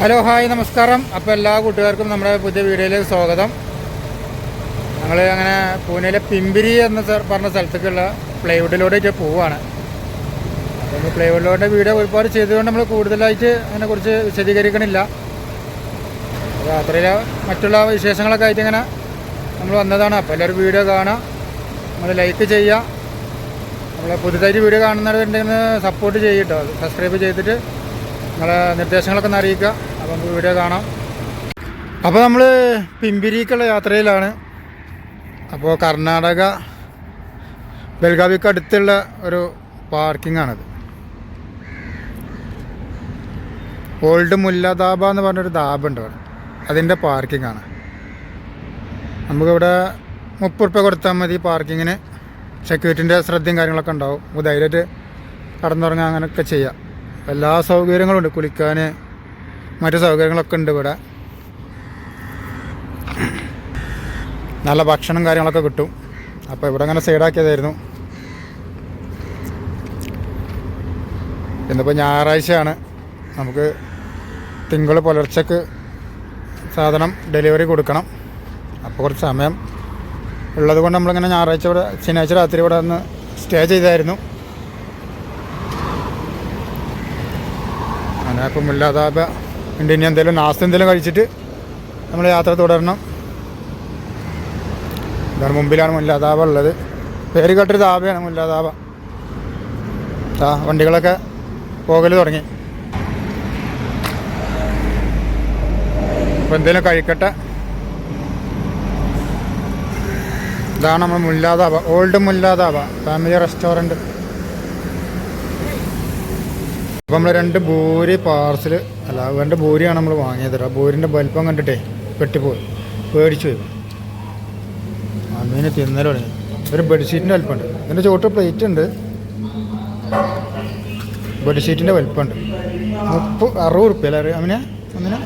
Hello hi നമസ്കാരം. അപ്പോൾ എല്ലാ കൂട്ടുകാർക്കും നമ്മുടെ പുതിയ വീഡിയോയിലേക്ക് സ്വാഗതം. ഞങ്ങൾ അങ്ങനെ പൂനെയിലെ പിമ്പിരി എന്ന പറഞ്ഞ സ്ഥലത്തേക്കുള്ള പ്ലൈവുഡിലൂടെ പോവുകയാണ് അപ്പോൾ പ്ലൈവുഡിലൂടെ വീഡിയോ ഒരുപാട് ചെയ്തുകൊണ്ട് നമ്മൾ കൂടുതലായിട്ട് അതിനെക്കുറിച്ച് വിശദീകരിക്കണില്ല. രാത്രിയിലെ മറ്റുള്ള വിശേഷങ്ങളൊക്കെ ആയിട്ട് ഇങ്ങനെ നമ്മൾ വന്നതാണ്. അപ്പോൾ എല്ലാവരും വീഡിയോ കാണാം നമ്മൾ ലൈക്ക് ചെയ്യുക. നമ്മളെ പുതുതായിട്ട് വീഡിയോ കാണുന്നവരുണ്ടെങ്കിൽ സപ്പോർട്ട് ചെയ്യട്ടോ സബ്സ്ക്രൈബ് ചെയ്തിട്ട് നിങ്ങളെ നിർദ്ദേശങ്ങളൊക്കെ ഒന്ന് അറിയിക്കുക. അപ്പോൾ നമുക്ക് വീഡിയോ കാണാം. അപ്പോൾ നമ്മൾ പിമ്പിരിക്കുള്ള യാത്രയിലാണ്. അപ്പോൾ കർണാടക ബെൽഗാവിക്ക് അടുത്തുള്ള ഒരു പാർക്കിംഗ് ആണത്. ഓൾഡ് മുല്ല ദാബ എന്ന് പറഞ്ഞൊരു ദാബ ഉണ്ട് അവിടെ. അതിന്റെ പാർക്കിംഗ് ആണ്. നമുക്കിവിടെ മുപ്പത് റുപ്യ കൊടുത്താൽ മതി പാർക്കിങ്ങിന് സെക്യൂരിറ്റിന്റെ ശ്രദ്ധയും കാര്യങ്ങളൊക്കെ ഉണ്ടാവും. നമുക്ക് ധൈര്യമായിട്ട് കടന്നുറങ്ങാൻ അങ്ങനെയൊക്കെ ചെയ്യാം. എല്ലാ സൗകര്യങ്ങളും ഉണ്ട്. കുളിക്കാൻ മറ്റു സൗകര്യങ്ങളൊക്കെ ഉണ്ട് ഇവിടെ. നല്ല ഭക്ഷണം കാര്യങ്ങളൊക്കെ കിട്ടും. അപ്പോൾ ഇവിടെ അങ്ങനെ സൈഡാക്കിയതായിരുന്നു ഇന്നിപ്പോൾ ഞായറാഴ്ചയാണ്. നമുക്ക് തിങ്കൾ പുലർച്ചക്ക് സാധനം ഡെലിവറി കൊടുക്കണം. അപ്പോൾ കുറച്ച് സമയം ഉള്ളത് കൊണ്ട് നമ്മളിങ്ങനെ ഞായറാഴ്ച ഇവിടെ ശനിയാഴ്ച രാത്രി ഇവിടെ ഒന്ന് സ്റ്റേ ചെയ്തായിരുന്നു. അപ്പം മുല്ലാതാപ ഉണ്ട് ഇനി എന്തെങ്കിലും നാസ്ത എന്തെങ്കിലും കഴിച്ചിട്ട് നമ്മൾ യാത്ര തുടരണം. ഇതാണ് മുമ്പിലാണ് മുല്ലാതാപ ഉള്ളത്. പേര് കേട്ടൊരു താപയാണ് മുല്ലാതാപ ആ വണ്ടികളൊക്കെ പോകൽ തുടങ്ങി. അപ്പോൾ എന്തെങ്കിലും കഴിക്കട്ടെ. ഇതാണ് നമ്മൾ Mullathaba old Mullathaba family restaurant. അപ്പോൾ നമ്മൾ രണ്ട് ബൂരി പാർസൽ അല്ല രണ്ട് ബൂരിയാണ് നമ്മൾ വാങ്ങിയത് ആ ബൂരിന്റെ വലിപ്പം കണ്ടിട്ടേ വെട്ടിപ്പോയി പേടിച്ചു പോയി. അമ്മീനെ തിന്നലോ ഒരു ബെഡ്ഷീറ്റിന്റെ വലിപ്പമുണ്ട്. ഇതിന്റെ ചോട്ട് പ്ലേറ്റ് ഉണ്ട്. ബെഡ്ഷീറ്റിന്റെ വലിപ്പമുണ്ട്. മുപ്പത് അറുപത് റുപ്യ അല്ലേ അമ്മിനെ അങ്ങനെ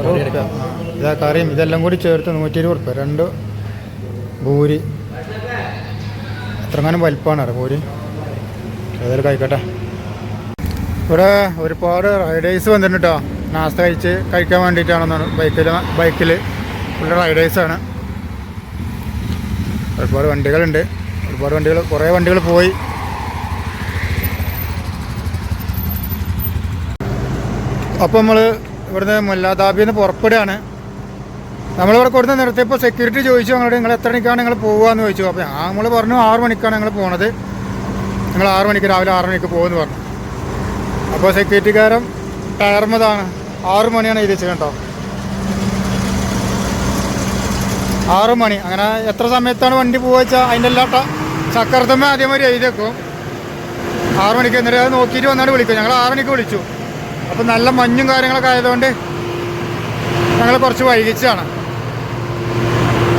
അറുപത് റുപ്യ. ഇതാ കറിയും. ഇതെല്ലാം കൂടി ചേർത്ത് നൂറ്റി ഇരുപത് റുപ്യ. രണ്ട് ഭൂരി എത്രങ്ങാനും വലിപ്പമാണ് അറിയാം ഭൂരി ഏതായാലും കഴിക്കട്ടെ. ഇവിടെ ഒരുപാട് റൈഡേഴ്സ് വന്നിട്ടുണ്ട് നാസ്ത കഴിച്ച് കഴിക്കാൻ വേണ്ടിയിട്ടാണെന്നാണ് ബൈക്കിൽ ബൈക്കിൽ ഉള്ള റൈഡേഴ്സാണ് ഒരുപാട് വണ്ടികളുണ്ട്. ഒരുപാട് വണ്ടികൾ കുറേ വണ്ടികൾ പോയി. അപ്പോൾ നമ്മൾ ഇവിടുന്ന് മുല്ലാദാബിന്ന് പുറപ്പെടുകയാണ്. നമ്മളിവിടെ കൊടുത്ത് നിർത്തിയപ്പോൾ സെക്യൂരിറ്റി ചോദിച്ചു ഞങ്ങളോട് നിങ്ങൾ എത്ര മണിക്കാണ് നിങ്ങൾ പോകുകയെന്ന് ചോദിച്ചു. അപ്പോൾ നമ്മൾ പറഞ്ഞു ആറ് മണിക്കാണ് ഞങ്ങൾ പോണത്. നിങ്ങൾ ആറ് മണിക്ക് രാവിലെ ആറ് മണിക്ക് പോകുമെന്ന് പറഞ്ഞു. അപ്പോൾ സെക്യൂരിറ്റിക്കാരൻ ടയർമതാണ് ആറു മണിയാണ് എഴുതി വെച്ചത് കേട്ടോ. ആറു മണി. അങ്ങനെ എത്ര സമയത്താണ് വണ്ടി പോവുക വെച്ചാൽ അതിന്റെ എല്ലാ ആദ്യം ആദ്യമാതിരി എഴുതി വെക്കും. ആറു മണിക്ക് എന്നിട്ട് അത് നോക്കിയിട്ട് വന്നാണ് വിളിക്കും ഞങ്ങൾ ആറു മണിക്ക് വിളിച്ചു. അപ്പോൾ നല്ല മഞ്ഞും കാര്യങ്ങളൊക്കെ ആയതുകൊണ്ട് ഞങ്ങൾ കുറച്ച് വൈകിച്ചാണ്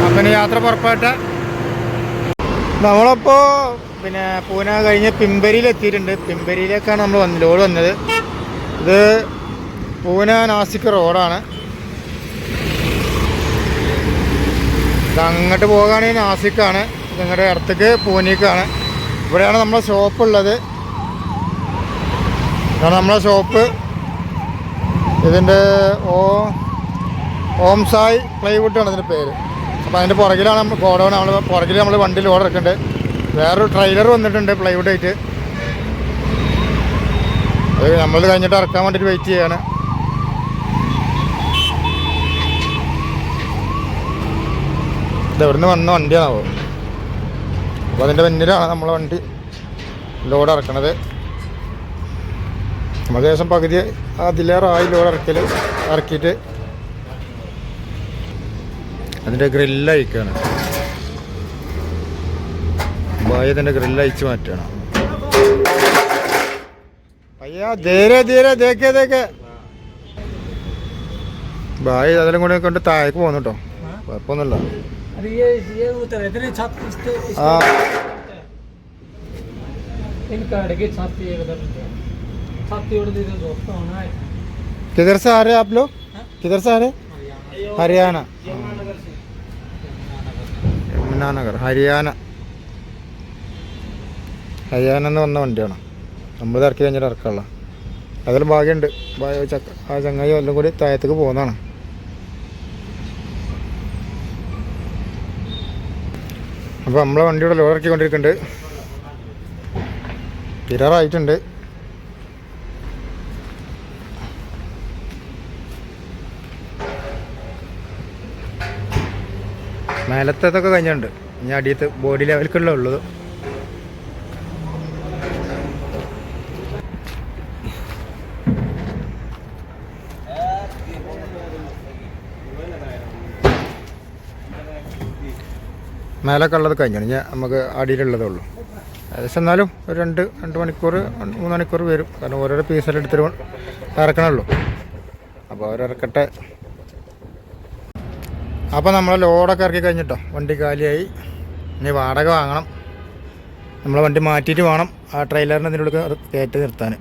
അപ്പം യാത്ര പുറപ്പെട്ട നമ്മളപ്പോൾ പിന്നെ പൂന കഴിഞ്ഞ് പിമ്പരിയിൽ എത്തിയിട്ടുണ്ട് പിമ്പരിയിലേക്കാണ് നമ്മൾ വന്ന് ലോഡ് വന്നത്. ഇത് പൂന നാസിക് റോഡാണ്. അങ്ങോട്ട് പോകുകയാണെങ്കിൽ നാസിക്കാണ്. നിങ്ങളുടെ അടുത്തേക്ക് പൂനേക്കാണ്. ഇവിടെയാണ് നമ്മളെ ഷോപ്പ് ഉള്ളത്. ഇതാണ് നമ്മളെ ഷോപ്പ് ഇതിന്റെ ഓ ഓം സായ് ആണ് ഇതിന്റെ പേര്. അപ്പോൾ അതിന്റെ പുറകിലാണ് നമ്മൾ ഗോഡൗൺ നമ്മൾ പുറകിൽ നമ്മൾ വണ്ടി ലോഡ് വേറൊരു ട്രെയിലർ വന്നിട്ടുണ്ട് പ്ലൈവുഡ് ആയിട്ട്. അത് നമ്മൾ കഴിഞ്ഞിട്ട് ഇറക്കാൻ വേണ്ടിയിട്ട് വെയിറ്റ് ചെയ്യാണ്. ഇതെവിടുന്ന് വന്ന വണ്ടിയാണാവോ? അപ്പോൾ അതിന്റെ മുന്നിലാണ് നമ്മളെ വണ്ടി ലോഡ് ഇറക്കണത്. നമ്മൾ ദേശം പകുതി അതിലേറായി ലോഡ് ഇറക്കൽ ഇറക്കിയിട്ട് അതിന്റെ ഗ്രില്ല് അയക്കുകയാണ് ബായി അതിൻ്റെ ഗ്രില്ല് അയച്ച് മാറ്റുകയാണ് അയ്യാ ധീരെ ധീരെ ദേക്കേ ദേക്കേ ബായി അതെല്ലാം കൂടെ കൊണ്ട് താഴേക്ക് പോകുന്നു കേട്ടോ കുഴപ്പമൊന്നുമില്ല अरे ये ये उतर इतने छत इस इस- ആ इनका अड़के छत ये उधर छत उड़ दे तो दोस्त होना है किधर से आ रहे हैं आप लोग किधर से आ रहे हैं हरियाणा यमुनानगर से എന്ന് വന്ന വണ്ടിയാണ്. നമ്മൾ ഇറക്കി കഴിഞ്ഞിട്ട് ഇറക്കാനുള്ള. അതിൽ ഭാഗ്യമുണ്ട് ആ ചങ്ങായി എല്ലാം കൂടി താഴത്തേക്ക് പോകുന്നതാണ്. അപ്പോൾ നമ്മളെ വണ്ടിയുടെ ലോഡ് ഇറക്കിക്കൊണ്ടിരിക്കുന്നുണ്ട് തിരറായിട്ടുണ്ട് മേലത്തതൊക്കെ കഴിഞ്ഞിട്ടുണ്ട്. ഇനി അടിയത്ത് ബോഡി ലെവലിക്കുള്ള ഉള്ളത്. മേലൊക്കെ കഴിഞ്ഞു. ഇനി നമുക്ക് അടിയിലുള്ളതേ ഉള്ളൂ. ഏകദേശം എന്നാലും ഒരു രണ്ട് രണ്ട് മണിക്കൂർ മൂന്ന് മണിക്കൂർ വരും. കാരണം ഓരോരോ പീസെല്ലാം എടുത്തിട്ട് ഇറക്കണുള്ളൂ അപ്പോൾ അവരിറക്കട്ടെ. അപ്പോൾ നമ്മൾ ലോഡൊക്കെ ഇറക്കി കഴിഞ്ഞിട്ടോ? വണ്ടി കാലിയായി. ഇനി വാടക വാങ്ങണം. നമ്മൾ വണ്ടി മാറ്റിയിട്ട് വേണം ആ ട്രെയിലറിന് ഇതിന്റെ ഉള്ളിൽ കയറ്റി നിർത്താൻ.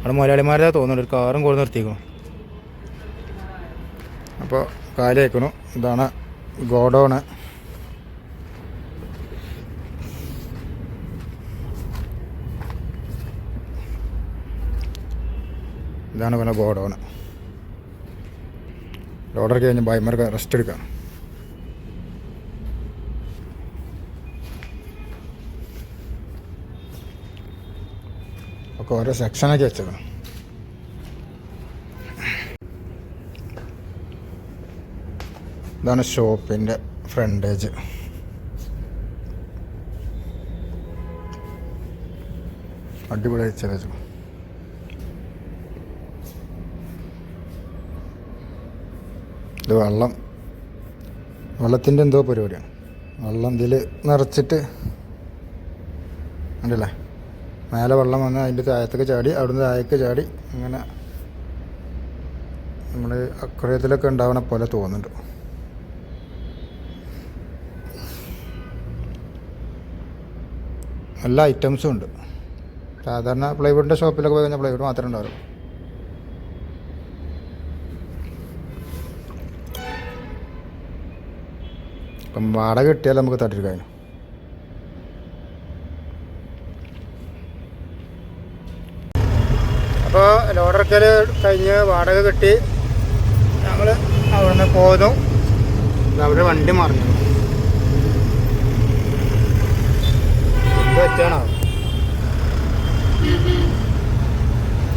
അവിടെ മുതലാളിമാരെ തോന്നുന്നുണ്ട്. ഒരു കാറും കൂടെ നിർത്തിക്കണം അപ്പോൾ കാലി അയക്കണു ഇതാണ് ഗോഡൗണ്. ഇതാണ് പിന്നെ ഗോഡൗണ്. ഓർഡർ കഴിഞ്ഞ് ബായ്മാർക്ക് റെസ്റ്റ് എടുക്കാം. ഒക്കെ ഓരോ സെക്ഷനാക്കി വെച്ചത്. ഇതാണ് ഷോപ്പിന്റെ ഫ്രണ്ടേജ് അടിപൊളി വെച്ചു ഇത് വെള്ളം വെള്ളത്തിന്റെ എന്തോ പരിപാടിയാണ് വെള്ളം ഇതിൽ നിറച്ചിട്ട് ഉണ്ടല്ലേ മേലെ വെള്ളം വന്ന് അതിന്റെ താഴത്തേക്ക് ചാടി അവിടുന്ന് താഴേക്ക് ചാടി അങ്ങനെ നമ്മൾ അക്രയത്തിലൊക്കെ ഉണ്ടാവണ പോലെ തോന്നുന്നുണ്ട്. എല്ലാ ഐറ്റംസും ഉണ്ട്. സാധാരണ പ്ലൈവുഡിന്റെ ഷോപ്പിലൊക്കെ പോയി കഴിഞ്ഞാൽ പ്ലൈവുഡ് മാത്രമേ ഉണ്ടാവുള്ളൂ. അപ്പം വാടക കിട്ടിയാൽ നമുക്ക് തട്ടിരിക്കാൻ അപ്പോൾ ലോഡർക്കൽ കഴിഞ്ഞ് വാടക കിട്ടി. ഞങ്ങൾ അവിടുന്ന് പോയതു അവിടെ വണ്ടി മറിഞ്ഞു.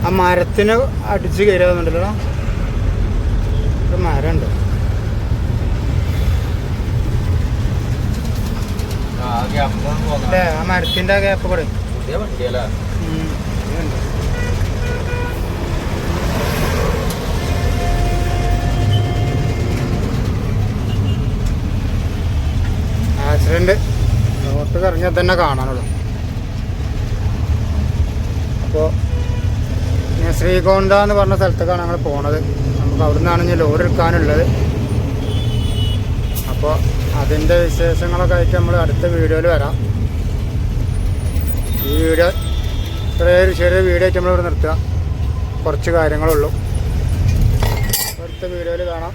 ആ മരത്തിന് അടിച്ച് കയറുന്നുണ്ടല്ലോ ഒരു മരമുണ്ട്. അല്ലേ? ആ മരത്തിന്റെ ഗ്യാപ്പ് കൂടെ. ആക്സിഡന്റ്. റോട്ട് ഇറങ്ങിയാൽ തന്നെ കാണാനുള്ളൂ. അപ്പോൾ ഞാൻ ശ്രീകോണ്ട എന്ന് പറഞ്ഞ സ്ഥലത്തേക്കാണ് ഞങ്ങൾ പോണത്. നമുക്ക് അവിടെ നിന്നാണ് ഇനി ലോഡ് എടുക്കാനുള്ളത്. അപ്പോൾ അതിന്റെ വിശേഷങ്ങളൊക്കെ ആയിട്ട് നമ്മൾ അടുത്ത വീഡിയോയിൽ വരാം. ഈ വീഡിയോ ഇത്രയൊരു ചെറിയ വീഡിയോ ആയിട്ട് നമ്മളിവിടെ നിർത്തുക. കുറച്ച് കാര്യങ്ങളുള്ളൂ. അടുത്ത വീഡിയോയിൽ കാണാം.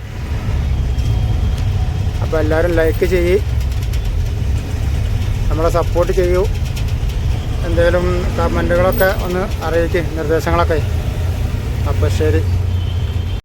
അപ്പോൾ എല്ലാവരും ലൈക്ക് ചെയ്യ്. നമ്മളെ സപ്പോർട്ട് ചെയ്യൂ. എന്തെങ്കിലും കമന്റുകളൊക്കെ ഒന്ന് അറിയിക്കും നിർദ്ദേശങ്ങളൊക്കെ. അപ്പോൾ ശരി.